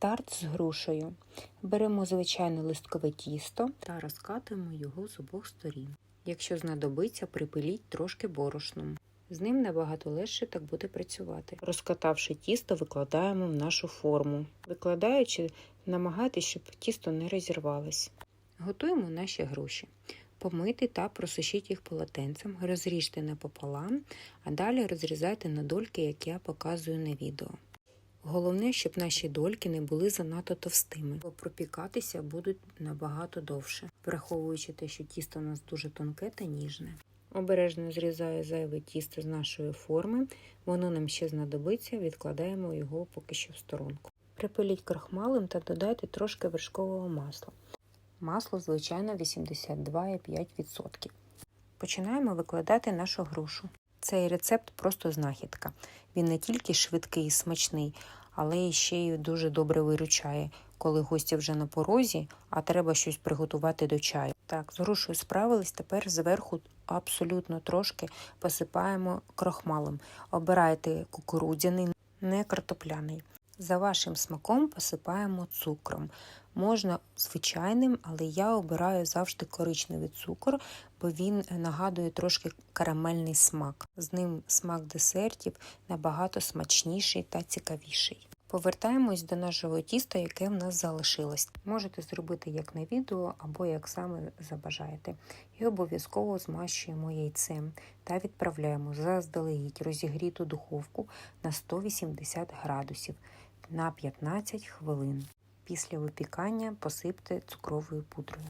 Тарт з грушею. Беремо звичайне листкове тісто та розкатуємо його з обох сторін. Якщо знадобиться, припиліть трошки борошном. З ним набагато легше так буде працювати. Розкатавши тісто, викладаємо в нашу форму. Викладаючи, намагайтесь, щоб тісто не розірвалось. Готуємо наші груші. Помити та просушіть їх полотенцем, розріжте напополам, а далі розрізайте на дольки, як я показую на відео. Головне, щоб наші дольки не були занадто товстими, бо пропікатися будуть набагато довше, враховуючи те, що тісто у нас дуже тонке та ніжне. Обережно зрізаю зайве тісто з нашої форми, воно нам ще знадобиться, відкладаємо його поки що в сторонку. Припиліть крахмалем та додайте трошки вершкового масла. Масло, звичайно, 82,5%. Починаємо викладати нашу грушу. Цей рецепт просто знахідка. Він не тільки швидкий і смачний, але ще й дуже добре виручає, коли гості вже на порозі, а треба щось приготувати до чаю. Так, з грушею справились, тепер зверху абсолютно трошки посипаємо крохмалем. Обирайте кукурудзяний, не картопляний. За вашим смаком посипаємо цукром. Можна звичайним, але я обираю завжди коричневий цукор, бо він нагадує трошки карамельний смак. З ним смак десертів набагато смачніший та цікавіший. Повертаємось до нашого тіста, яке в нас залишилось. Можете зробити як на відео, або як саме забажаєте. І обов'язково змащуємо яйцем та відправляємо заздалегідь розігріту духовку на 180 градусів на 15 хвилин. Після випікання посипте цукровою пудрою.